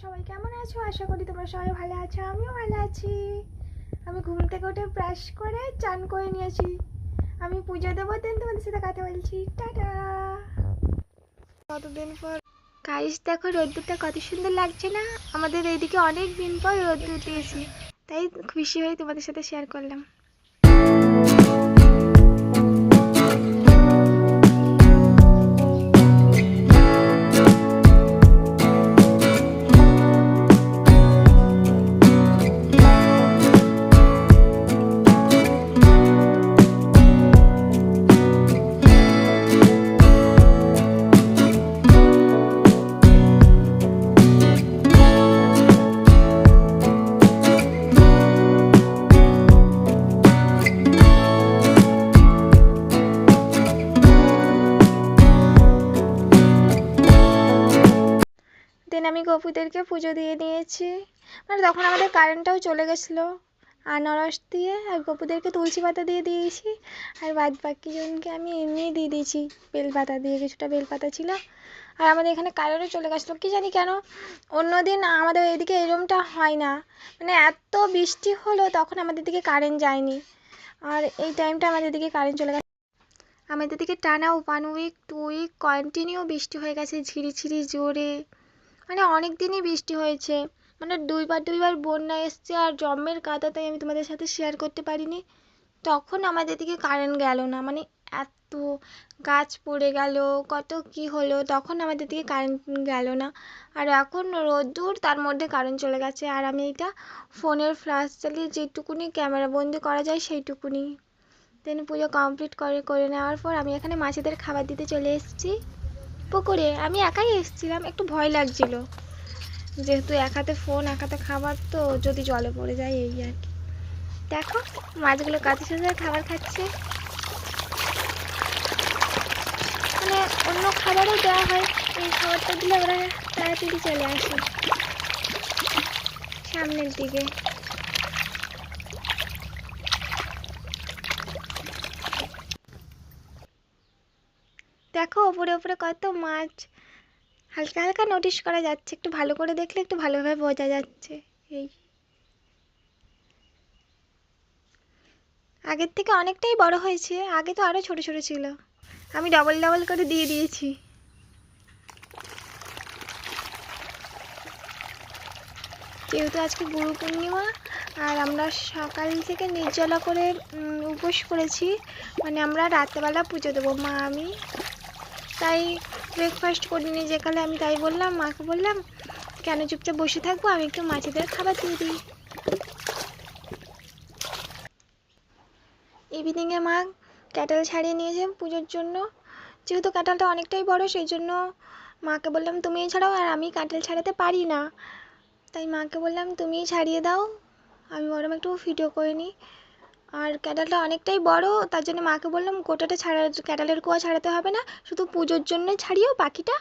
সবাই কেমন আছো? আশা করি তোমরা সবাই ভালো আছো আমিও ভালো আছি। আমি ঘুম থেকে উঠে ব্রাশ করে চান করে নিয়েছি। আমি পুজো দেবো দেন তোমাদের সাথে কথা বলছি। টাটা! কতদিন পর? গাইস দেখো রোদ্দুরটা কত সুন্দর লাগছে না? আমাদের এইদিকে অনেক দিন পর রোদ্দুর দিয়েছি। তাই খুশি হয়ে তোমাদের সাথে শেয়ার করলাম। দেন আমি গপুদেরকে পুজো দিয়ে নিয়েছি মানে তখন আমাদের কারেন্টটাও চলে গেছিল। আনারস দিয়ে আর গপুদেরকে তুলসী পাতা দিয়ে দিয়েছি। আর বাদ বাকি জনকে আমি এমনিই দিয়ে দিয়েছি। বেলপাতা দিয়ে কিছুটা বেলপাতা ছিল। আর আমাদের এখানে কারেন্টও চলে গেছিল। কি জানি কেন? অন্যদিন আমাদের এদিকে এরমটা হয় না। মানে এত বৃষ্টি হলো, তখন আমাদের দিকে কারেন্ট যায়নি। আর এই টাইমটা আমাদের দিকে কারেন্ট চলে গেছে। আমাদের দিকে টানা one week two week continue বৃষ্টি হয়ে গেছে ঝিরিঝিরি জোরে। মানে অনেক দিনই বৃষ্টি হয়েছে। মানে দুইবার দুইবার বন্যা এসছে আর জমের জম্মের তাই আমি তোমাদের সাথে শেয়ার করতে পারিনি। তখন আমাদের দিকে কারেন্ট গেল না মানে এত গাছ পড়ে গেল, কত কি হলো, তখন আমাদের দিকে কারেন্ট গেল না। আর এখন রোদ্দুর, তার মধ্যে কারেন্ট চলে গেছে। আর আমি এটা ফোনের ফ্ল্যাশ চালিয়ে যেটুকুনি ক্যামেরা বন্দি করা যায় সেইটুকুনি। দেন পুজো কমপ্লিট করে করে নেওয়ার পর আমি এখানে মাছেদের খাবার দিতে চলে এসেছি। পুকুরে আমি একাই এসেছিলাম, একটু ভয় লাগছিল। যেহেতু এক হাতে ফোন এক হাতে খাবার, তো যদি জলে পড়ে যায় এই আর কি। দেখো, মাছগুলো কত সুন্দর খাবার খাচ্ছে। মানে অন্য খাবারও দেওয়া হয়, এই খাবারটা দিলে ওরা তাড়াতাড়ি চলে আসে। সামনের দিকে। দেখো ওপরে ওপরে কত মাছ। হালকা হালকা নোটিশ করা যাচ্ছে। একটু ভালো করে দেখলে একটু ভালোভাবে বোঝা যাচ্ছে। এই। আগের থেকে অনেকটাই বড় হয়েছে। আগে তো আরও ছোট ছোট ছিল। আমি ডবল ডবল করে দিয়ে দিয়েছি। যেহেতু আজকে গুরু পূর্ণিমা, আর আমরা সকাল থেকে নির্জলা করে উপোস করেছি মানে আমরা রাত্রেবেলা পুজো দেবো, মা, আমি। তাই ব্রেকফাস্ট করিনি যেকালে আমি তাই বললাম, মাকে বললাম, কেন চুপচাপ বসে থাকব? আমি একটু মাছেদের খাবার দিয়ে দিই। ইভিনিংয়ে মা ক্যাটেল ছাড়িয়ে নিয়েছে পুজোর জন্য। যেহেতু ক্যাটেলটা অনেকটাই বড়, সেই জন্য মাকে বললাম, তুমিই ছাড়াও, আর আমি কাঁঠাল ছাড়াতে পারি না। তাই মাকে বললাম, তুমিই ছাড়িয়ে দাও। আমি বরং একটু ভিডিও করে নিই। আর ক্যাটালটা অনেকটাই বড়, তার জন্য মাকে বললাম, গোটাটা ছাড়া ক্যাটালের কোয়া ছাড়াতে হবে না, শুধু পুজোর জন্য ছাড়িও, বাকিটা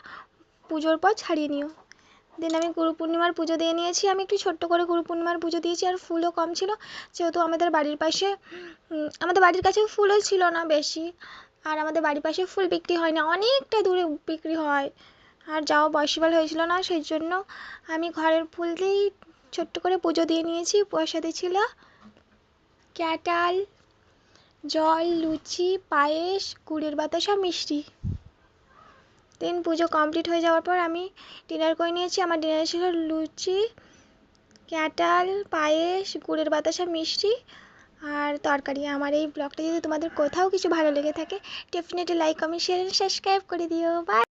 পুজোর পর ছাড়িয়ে নিও। দেন আমি গুরু পূর্ণিমার পুজো দিয়ে নিয়েছি, আমি একটু ছোট্ট করে গুরু পূর্ণিমার পুজো দিয়েছি, আর ফুলও কম ছিল, যেহেতু আমাদের বাড়ির পাশে আমাদের বাড়ির কাছে ফুলও ছিল না বেশি, আর আমাদের বাড়ির পাশে ফুল বিক্রি হয় না, অনেকটা দূরে বিক্রি হয়, আর যাও পসিবল হয়েছিল না, সেই জন্য আমি ঘরের ফুল দিয়েই ছোট্ট করে পুজো দিয়ে নিয়েছি, প্রসাদে ছিল ক্যাটাল, জল, লুচি, পায়েস, গুড়ের বাতাসা মিষ্টি। দেন পুজো কমপ্লিট হয়ে যাওয়ার পর আমি ডিনার করে নিয়েছি। আমার ডিনার ছিল লুচি, ক্যাটাল, পায়েস, গুড়ের বাতাসা মিষ্টি। আর তরকারি, আমার এই ব্লগটা যদি তোমাদের কোথাও কিছু ভালো লেগে থাকে definitely like comment share subscribe করে দিও। বাই